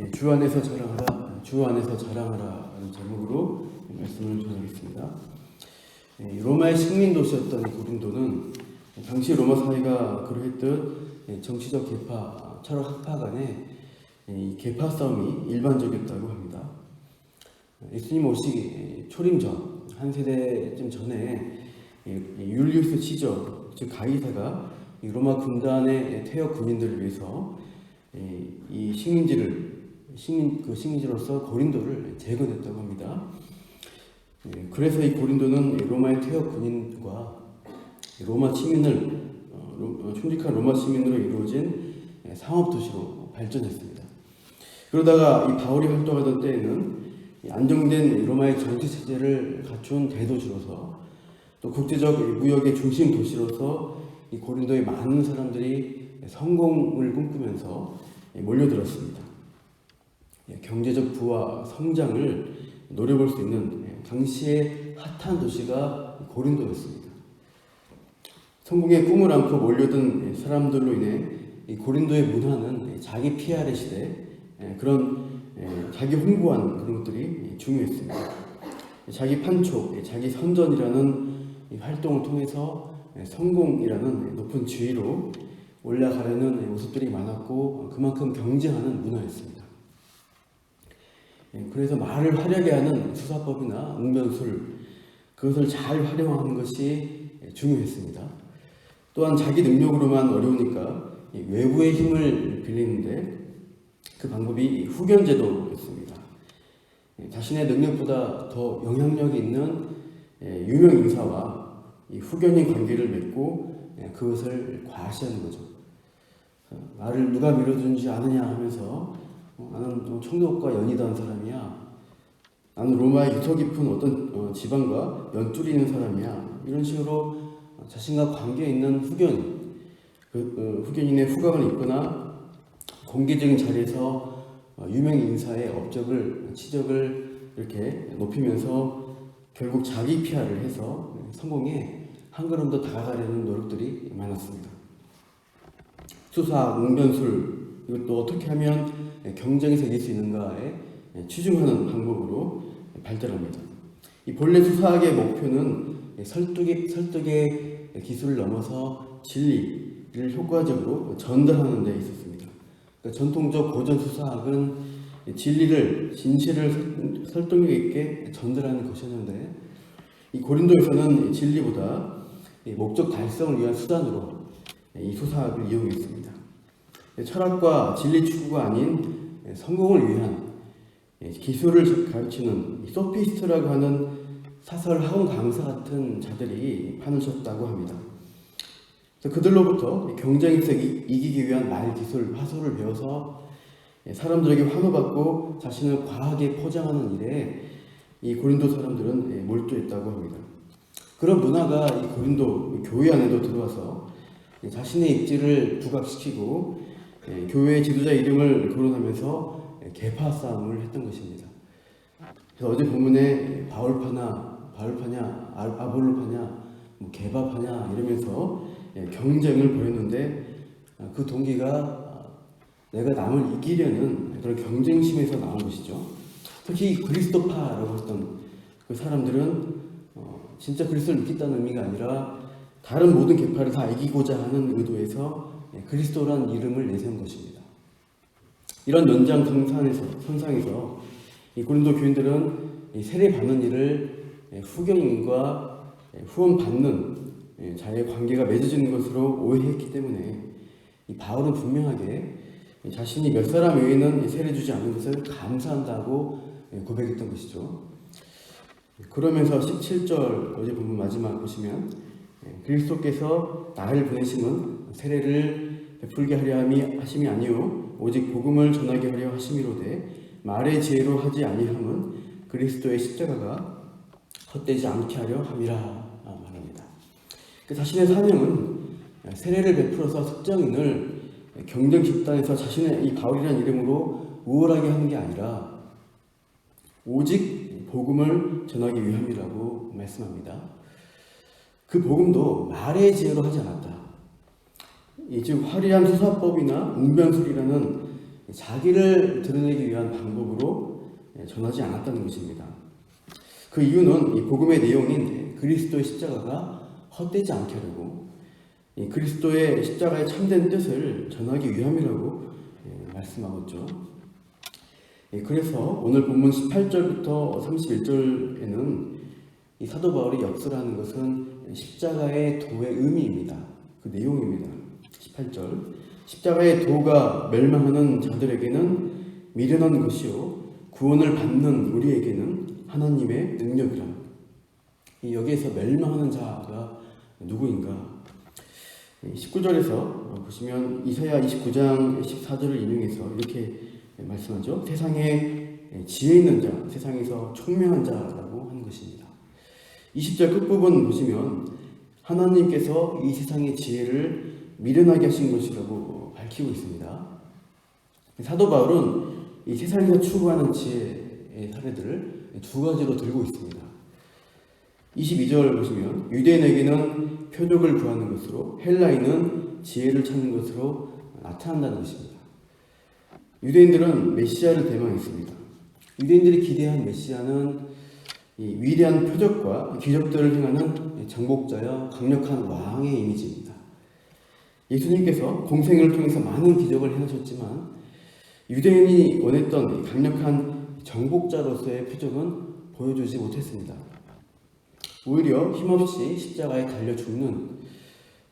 예, 주 안에서 자랑하라, 주 안에서 자랑하라는 제목으로 말씀을 전하겠습니다. 예, 로마의 식민 도시였던 이 고린도는 당시 로마 사회가 그러했듯 예, 정치적 계파, 철학 학파 이 계파 싸움이 일반적이었다고 합니다. 예수님 오시기 초림 전, 한 세대쯤 전에 이 율리우스 시저, 즉 가이사가 이 로마 군단의 퇴역 군인들을 위해서 이- 이 식민지를 식민 그 식민지로서 고린도를 재건했다고 합니다. 예, 그래서 이 고린도는 이 로마의 퇴역 군인과 이 로마 시민을 어, 로- 어, 충직한 로마 시민으로 이루어진 예, 상업 도시로 발전했습니다. 그러다가 이 바울이 활동하던 때에는 이 안정된 로마의 정치 체제를 갖춘 대도시로서 또 국제적 이 무역의 중심 도시로서 이 고린도에 많은 사람들이 성공을 꿈꾸면서 예, 몰려들었습니다. 예, 경제적 부와 성장을 노려볼 수 있는 예, 당시의 핫한 도시가 고린도였습니다. 성공의 꿈을 안고 몰려든 예, 사람들로 인해 이 고린도의 문화는 예, 자기 PR의 시대 예, 그런 예, 자기 홍보하는 그런 것들이 예, 중요했습니다. 자기 판촉, 예, 자기 선전이라는 이 활동을 통해서 예, 성공이라는 예, 높은 지위로 올라가려는 예, 모습들이 많았고 어, 그만큼 경쟁하는 문화였습니다. 예, 그래서 말을 화려하게 하는 수사법이나 웅변술 그것을 잘 활용하는 것이 예, 중요했습니다. 또한 자기 능력으로만 어려우니까 이 외부의 힘을 빌리는데 그 방법이 후견제도였습니다. 예, 자신의 능력보다 더 영향력이 있는 예, 유명 인사와 이 후견인 관계를 맺고 예, 그것을 과시하는 거죠. 어, 나를 누가 밀어주는지 아느냐 하면서 어, 나는 어, 총독과 연이던 사람이야. 나는 로마의 유서 깊은 어떤 어, 지방과 연줄이 있는 사람이야. 이런 식으로 어, 자신과 관계 있는 후견, 그 어, 후견인의 후광을 입거나 공개적인 자리에서 어, 유명 인사의 업적을 치적을 이렇게 높이면서 결국 자기 피하를 해서 성공에 한 걸음 더 다가가려는 노력들이 많았습니다. 수사, 웅변술 이것도 어떻게 하면 경쟁에서 이길 수 있는가에 치중하는 방법으로 발달합니다. 이 본래 수사학의 목표는 설득의, 설득의 기술을 넘어서 진리를 효과적으로 전달하는 데 있었습니다. 그러니까 전통적 고전 수사학은 진리를 진실을 설- 설득력 있게 전달하는 것이었는데 이 고린도에서는 진리보다 이 목적 달성을 위한 수단으로 이 수사학을 이용했습니다. 철학과 진리 추구가 아닌 성공을 위한 기술을 가르치는 소피스트라고 하는 사설 학원 강사 같은 자들이 판을 쳤다고 합니다. 그들로부터 경쟁에서 이- 이기기 위한 말 기술, 화술을 배워서 사람들에게 환호받고 자신을 과하게 포장하는 일에 이 고린도 사람들은 몰두했다고 합니다. 그런 문화가 이 고린도 교회 안에도 들어와서 자신의 입지를 부각시키고 교회 지도자 이름을 거론하면서 개파 싸움을 했던 것입니다. 그래서 어제 본문에 바울파나 바울파냐 아- 아볼로파냐 뭐 개바파냐 이러면서 경쟁을 벌였는데 그 동기가 내가 남을 이기려는 그런 경쟁심에서 나온 것이죠. 특히 그리스도파라고 했던 그 사람들은 어, 진짜 그리스도를 믿겠다는 의미가 아니라 다른 모든 계파를 다 이기고자 하는 의도에서 예, 그리스도라는 이름을 내세운 것입니다. 이런 연장선상에서 선상에서 이 고린도 교인들은 이 세례 받는 일을 예, 후견인과 예, 후원 받는 예, 자의 관계가 맺어지는 것으로 오해했기 때문에 이 바울은 분명하게 자신이 몇 사람 외에는 이 세례 주지 않는 것을 감사한다고 예, 고백했던 것이죠. 그러면서 17절 어제 본문 마지막 보시면 예, 그리스도께서 나를 보내심은 세례를 베풀게 하려 함이 하심이 아니요 오직 복음을 전하게 하려 하심이로되 말의 지혜로 하지 아니함은 그리스도의 십자가가 헛되지 않게 하려 함이라 아, 말합니다. 그 자신의 사명은 세례를 베풀어서 특정인을 경쟁 집단에서 자신의 이 바울이라는 이름으로 우월하게 하는 게 아니라 오직 복음을 전하기 위함이라고 말씀합니다. 그 복음도 말의 지혜로 하지 않았다. 이즉 화려한 수사법이나 웅변술이라는 자기를 드러내기 위한 방법으로 전하지 않았다는 것입니다. 그 이유는 이 복음의 내용인 그리스도의 십자가가 헛되지 않게 하려고 이 그리스도의 십자가의 참된 뜻을 전하기 위함이라고 예, 말씀하고 있죠. 예, 그래서 오늘 본문 18절부터 31절에는 이 사도 바울이 역설하는 것은 십자가의 도의 의미입니다. 그 내용입니다. 18절. 십자가의 도가 멸망하는 자들에게는 미련한 것이요 구원을 받는 우리에게는 하나님의 능력이라. 이 여기에서 멸망하는 자가 누구인가? 19절에서 보시면 이사야 29장 14절을 인용해서 이렇게 말씀하죠. 세상에 지혜 있는 자, 세상에서 총명한 자라고 한 것입니다. 20절 끝부분 보시면 하나님께서 이 세상의 지혜를 미련하게 하신 것이라고 밝히고 있습니다. 사도 바울은 이 세상에서 추구하는 지혜의 사례들을 두 가지로 들고 있습니다. 22절 보시면 유대인에게는 표적을 구하는 것으로 헬라인은 지혜를 찾는 것으로 나타난다는 것입니다. 유대인들은 메시아를 대망했습니다. 유대인들이 기대한 메시아는 위대한 표적과 기적들을 행하는 정복자여 강력한 왕의 이미지입니다. 예수님께서 공생을 통해서 많은 기적을 행하셨지만 유대인이 원했던 강력한 정복자로서의 표적은 보여주지 못했습니다. 오히려 힘없이 십자가에 달려 죽는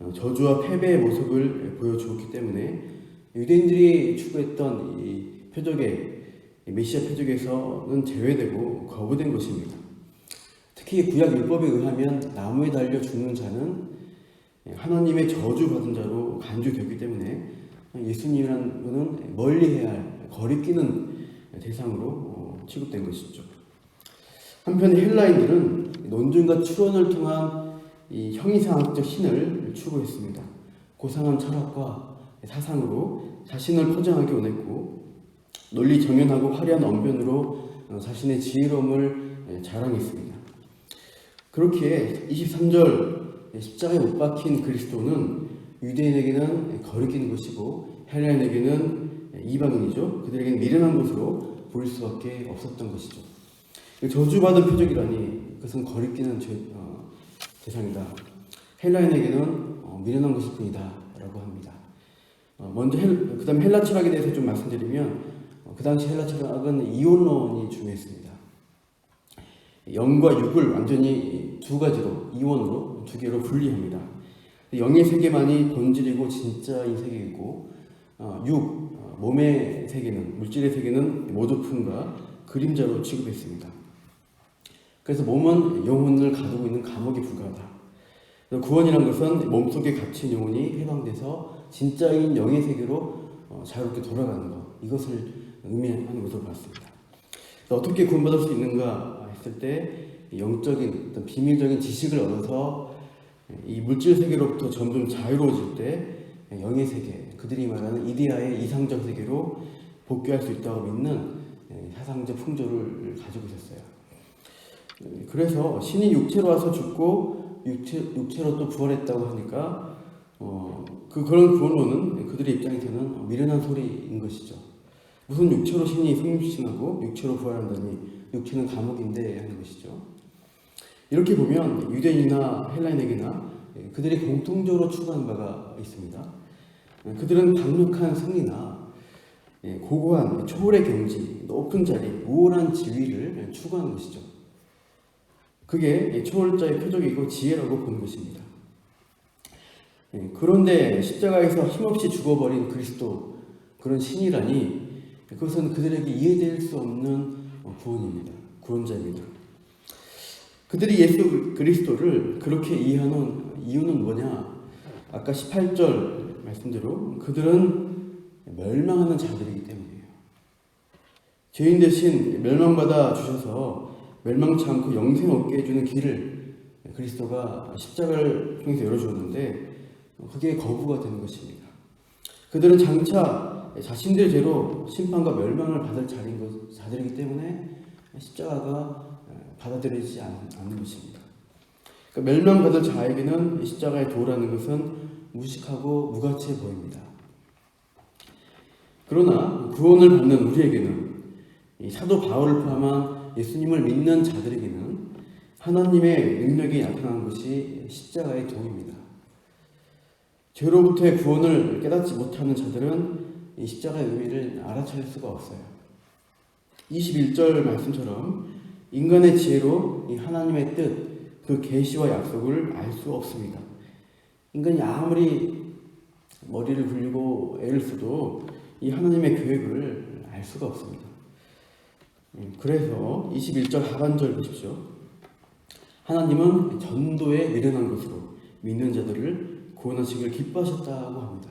어, 저주와 패배의 모습을 보여주었기 때문에 유대인들이 추구했던 이 표적의 메시아 표적에서는 제외되고 거부된 것입니다. 특히 구약 율법에 의하면 나무에 달려 죽는 자는 하나님의 저주받은 자로 간주되기 때문에 예수님이라는 분은 멀리해야 할 거리끼는 대상으로 어, 취급된 것이죠. 한편 헬라인들은 논증과 추론을 통한 이 형이상학적 신을 추구했습니다. 고상한 철학과 사상으로 자신을 포장하기 원했고 논리 정연하고 화려한 언변으로 어, 자신의 지혜로움을 자랑했습니다. 그렇기에 23절 십자가에 못 박힌 그리스도는 유대인에게는 거리끼는 것이고 헬라인에게는 이방인이죠. 그들에게는 미련한 것으로 보일 수밖에 없었던 것이죠. 저주받은 표적이라니 그것은 거리끼는 죄, 어, 대상이다. 헬라인에게는 어, 미련한 것일 뿐이다라고 합니다. 어, 먼저 헬, 그다음 헬라 철학에 대해서 좀 말씀드리면 어, 그 당시 헬라 철학은 이혼론이 중요했습니다. 영과 육을 완전히 두 가지로 이원으로 두 개로 분리합니다. 영의 세계만이 본질이고 진짜인 세계이고 어, 육 어, 몸의 세계는 물질의 세계는 모조품과 그림자로 취급했습니다. 그래서 몸은 영혼을 가두고 있는 감옥에 불과하다. 구원이란 것은 몸속에 갇힌 영혼이 해방돼서 진짜인 영의 세계로 어, 자유롭게 돌아가는 것 이것을 의미하는 것으로 봤습니다. 어떻게 구원받을 수 있는가 했을 때 영적인 어떤 비밀적인 지식을 얻어서 이 물질 세계로부터 점점 자유로워질 때 영의 세계, 그들이 말하는 이데아의 이상적 세계로 복귀할 수 있다고 믿는 사상적 풍조를 가지고 있었어요. 그래서 신이 육체로 와서 죽고 육체, 육체로 또 부활했다고 하니까 어, 그 그런 구원론은 그들의 입장에서는 미련한 소리인 것이죠. 무슨 육체로 신이 승심하고 육체로 부활한다니 육체는 감옥인데 하는 것이죠. 이렇게 보면 유대인이나 헬라인에게나 그들이 공통적으로 추구하는 바가 있습니다. 그들은 강력한 승리나 고고한 초월의 경지, 높은 자리, 우월한 지위를 추구하는 것이죠. 그게 초월자의 표적이고 지혜라고 보는 것입니다. 그런데 십자가에서 힘없이 죽어버린 그리스도 그런 신이라니 그것은 그들에게 이해될 수 없는 구원입니다. 구원자입니다. 그들이 예수 그리스도를 그렇게 이해하는 이유는 뭐냐? 아까 18절 말씀대로 그들은 멸망하는 자들이기 때문이에요. 죄인 대신 멸망받아 주셔서 멸망치 않고 영생 얻게 해주는 길을 그리스도가 십자가를 통해서 열어주었는데 그게 거부가 되는 것입니다. 그들은 장차 자신들 죄로 심판과 멸망을 받을 자리인 것, 자들이기 때문에 십자가가 받아들이지 않는 것입니다. 그러니까 멸망받을 자에게는 십자가의 도라는 것은 무식하고 무가치해 보입니다. 그러나 구원을 받는 우리에게는 이 사도 바울을 포함한 예수님을 믿는 자들에게는 하나님의 능력이 나타난 것이 십자가의 도입니다. 죄로부터의 구원을 깨닫지 못하는 자들은 이 십자가의 의미를 알아차릴 수가 없어요. 21절 말씀처럼 인간의 지혜로 이 하나님의 뜻, 그 계시와 약속을 알 수 없습니다. 인간이 아무리 머리를 굴리고 애를 써도 이 하나님의 계획을 알 수가 없습니다. 음, 그래서 21절 하반절 보십시오. 하나님은 전도에 미련한 것으로 믿는 자들을 구원하시기를 기뻐하셨다고 합니다.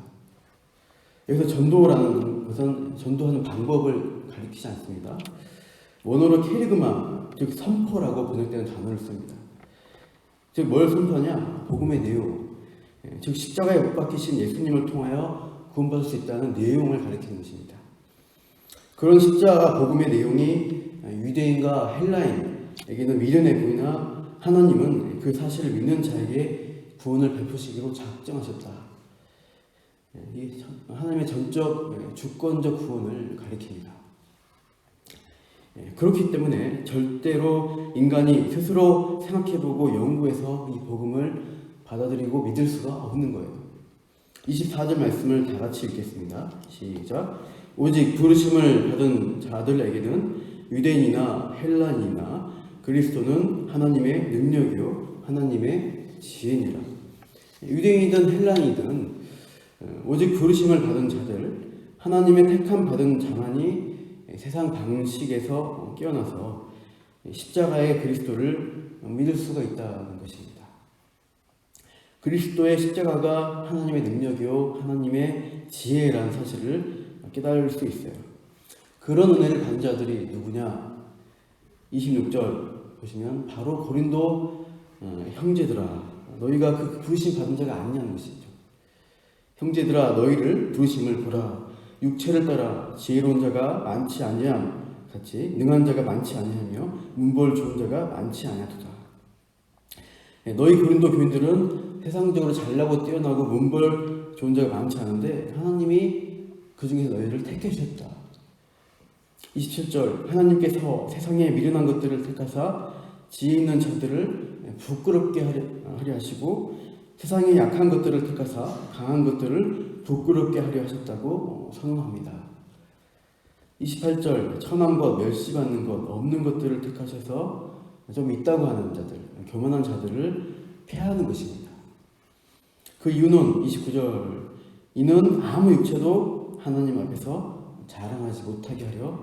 여기서 전도라는 것은 전도하는 방법을 가리키지 않습니다. 원어로 케리그마, 즉 선포라고 번역되는 단어를 씁니다. 즉 뭘 선포하냐? 복음의 내용, 예, 즉 십자가에 못 박히신 예수님을 통하여 구원받을 수 있다는 내용을 가리키는 것입니다. 그런 십자가 복음의 내용이 유대인과 헬라인에게는 미련해 보이나 하나님은 그 사실을 믿는 자에게 구원을 베푸시기로 작정하셨다. 예, 이 하나님의 전적 예, 주권적 구원을 가리킵니다. 예, 그렇기 때문에 절대로 인간이 스스로 생각해보고 연구해서 이 복음을 받아들이고 믿을 수가 없는 거예요. 24절 말씀을 다 같이 읽겠습니다. 시작. 오직 부르심을 받은 자들에게는 유대인이나 헬란이나 그리스도는 하나님의 능력이요 하나님의 지혜니라. 유대인이든 헬란이든 어, 오직 부르심을 받은 자들 하나님의 택함 받은 자만이 세상 방식에서 깨어나서 십자가의 그리스도를 믿을 수가 있다는 것입니다. 그리스도의 십자가가 하나님의 능력이요 하나님의 지혜라는 사실을 깨달을 수 있어요. 그런 은혜를 받은 자들이 누구냐? 26절 보시면 바로 고린도 어, 형제들아 너희가 그 부르심 받은 자가 아니냐는 것이죠. 형제들아 너희를 부르심을 보라 육체를 따라 지혜로운 자가 많지 아니함 같이 능한 자가 많지 아니하며 문벌 좋은 자가 많지 아니하도다. 네, 너희 고린도 교인들은 세상적으로 잘나고 뛰어나고 문벌 좋은 자가 많지 않은데 하나님이 그 중에서 너희를 택해 주셨다. 27절 하나님께서 세상에 미련한 것들을 택하사 지혜 있는 자들을 부끄럽게 하려 하시고 세상에 약한 것들을 택하사 강한 것들을 부끄럽게 하려 하셨다고 선언합니다. 28절 천한 것, 멸시받는 것, 없는 것들을 택하셔서 좀 있다고 하는 자들, 교만한 자들을 폐하는 것입니다. 그 이유는 29절 이는 아무 육체도 하나님 앞에서 자랑하지 못하게 하려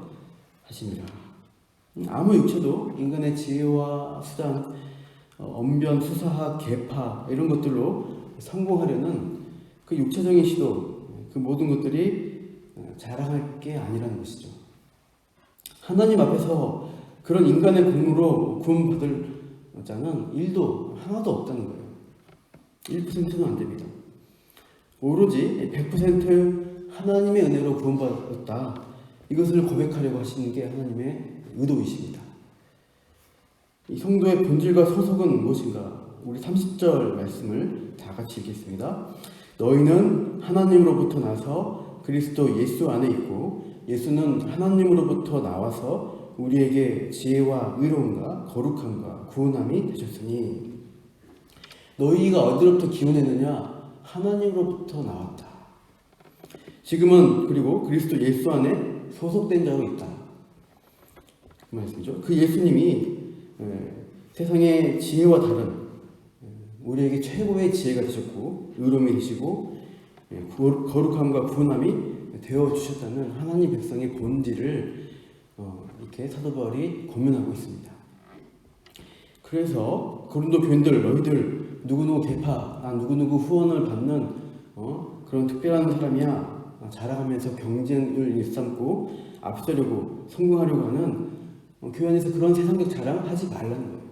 하십니다. 아무 육체도 인간의 지혜와 수단, 어, 언변, 수사학, 계파 이런 것들로 성공하려는 그 육체적인 시도, 그 모든 것들이 어, 자랑할 게 아니라는 것이죠. 하나님 앞에서 그런 인간의 공로로 구원받을 자는 일도 하나도 없다는 거예요. 1%는 안 됩니다. 오로지 100% 하나님의 은혜로 구원받았다. 이것을 고백하려고 하시는 게 하나님의 의도이십니다. 이 성도의 본질과 소속은 무엇인가? 우리 30절 말씀을 다 같이 읽겠습니다. 너희는 하나님으로부터 나서 그리스도 예수 안에 있고 예수는 하나님으로부터 나와서 우리에게 지혜와 의로움과 거룩함과 구원함이 되셨으니 너희가 어디로부터 기원했느냐? 하나님으로부터 나왔다. 지금은 그리고 그리스도 예수 안에 소속된 자로 있다. 그 말씀이죠. 그 예수님이 예, 세상의 지혜와 다른 예, 우리에게 최고의 지혜가 되셨고 의로움이 되시고 예, 거룩함과 구원함이 되어 주셨다는 하나님 백성의 본질을 어, 이렇게 사도 바울이 고면하고 있습니다. 그래서 고린도 교인들 너희들 누구누구 대파 나 누구누구 후원을 받는 어, 그런 특별한 사람이야 자랑하면서 경쟁을 일삼고 앞서려고 성공하려고 하는 어, 교회 안에서 그런 세상적 자랑을 하지 말라는 거예요.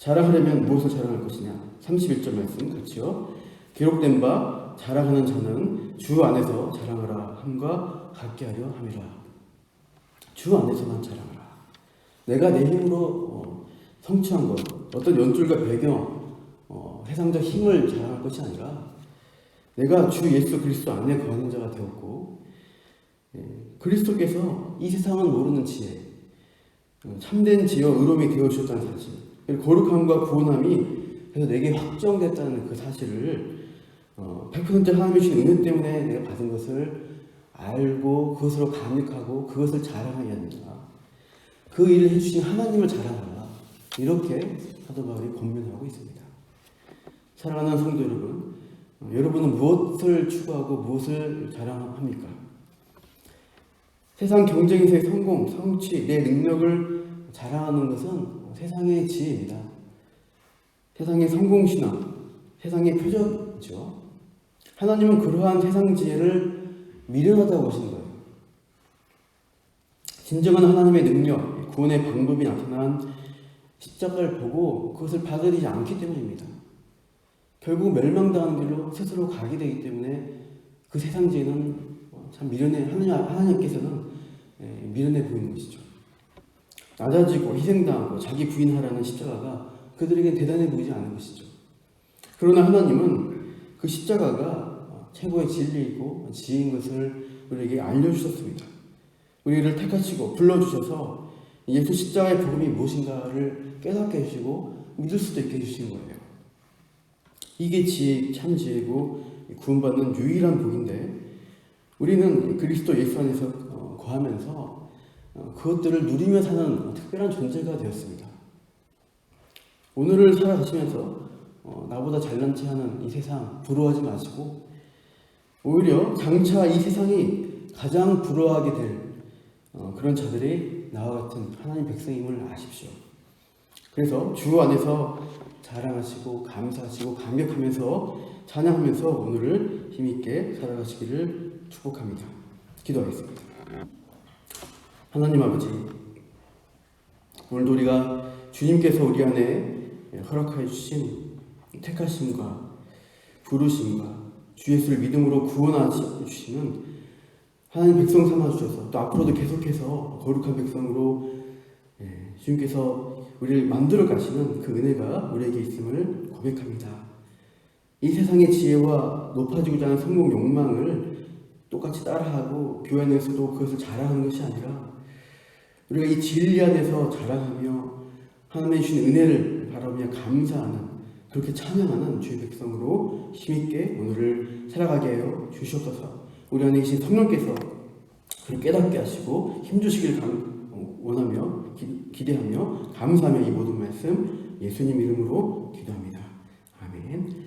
자랑하려면 무엇을 자랑할 것이냐? 31절 말씀 같이요. 기록된 바 자랑하는 자는 주 안에서 자랑하라 함과 같게 하려 함이라. 주 안에서만 자랑하라. 내가 내 힘으로 어, 성취한 것, 어떤 연줄과 배경, 어, 세상적 힘을 자랑할 것이 아니라 내가 주 예수 그리스도 안에 거하는 자가 되었고 예, 그리스도께서 이 세상은 모르는 지혜, 어, 참된 지혜와 의로움이 되어 주셨다는 사실, 거룩함과 구원함이 그래서 내게 확정됐다는 그 사실을 어, 100% 하나님의 주신 은혜 때문에 내가 받은 것을 알고 그것으로 감격하고 그것을 자랑하게 합니다. 그 일을 해주신 하나님을 자랑하라. 이렇게 사도 바울이 권면하고 있습니다. 사랑하는 성도 여러분, 어, 여러분은 무엇을 추구하고 무엇을 자랑합니까? 세상 경쟁에서의 성공, 성취, 내 능력을 자랑하는 것은 세상의 지혜입니다. 세상의 성공신앙, 세상의 표적이죠. 하나님은 그러한 세상 지혜를 미련하다고 하시는 거예요. 진정한 하나님의 능력, 구원의 방법이 나타난 십자가를 보고 그것을 받아들이지 않기 때문입니다. 결국 멸망당하는 길로 스스로 가게 되기 때문에 그 세상 지혜는 참 미련해 하나님, 하나님께서는 예, 미련해 보이는 것이죠. 낮아지고 희생당하고 자기 부인하라는 십자가가 그들에게 대단해 보이지 않은 것이죠. 그러나 하나님은 그 십자가가 최고의 진리이고 지혜인 것을 우리에게 알려주셨습니다. 우리를 택하시고 불러주셔서 예수 십자가의 복음이 무엇인가를 깨닫게 해주시고 믿을 수도 있게 해주신 거예요. 이게 지혜, 참 지혜고 구원받는 유일한 복인데 우리는 그리스도 예수 안에서 어, 거하면서 어, 그것들을 누리며 사는 특별한 존재가 되었습니다. 오늘을 살아가시면서 어, 나보다 잘난 체 하는 이 세상 부러워하지 마시고 오히려 장차 이 세상이 가장 부러워하게 될 어, 그런 자들이 나와 같은 하나님 백성임을 아십시오. 그래서 주 안에서 자랑하시고 감사하시고 감격하면서 찬양하면서 오늘을 힘있게 살아가시기를 축복합니다. 기도하겠습니다. 하나님 아버지, 오늘도 우리가 주님께서 우리 안에 허락하여 주신 택하심과 부르심과 주 예수를 믿음으로 구원하여 주시는 하나님 백성 삼아 주셔서 또 앞으로도 계속해서 거룩한 백성으로 예, 주님께서 우리를 만들어 가시는 그 은혜가 우리에게 있음을 고백합니다. 이 세상의 지혜와 높아지고자 하는 성공 욕망을 똑같이 따라하고 교회 내에서도 그것을 자랑하는 것이 아니라 우리가 이 진리 안에서 자랑하며 하나님의 주신 은혜를 바라보며 감사하는 그렇게 찬양하는 주의 백성으로 힘있게 오늘을 살아가게 하여 주시옵소서. 우리 안에 계신 성령께서 그를 깨닫게 하시고 힘주시길 원하며 기, 대하며 감사하며 이 모든 말씀 예수님 이름으로 기도합니다. 아멘.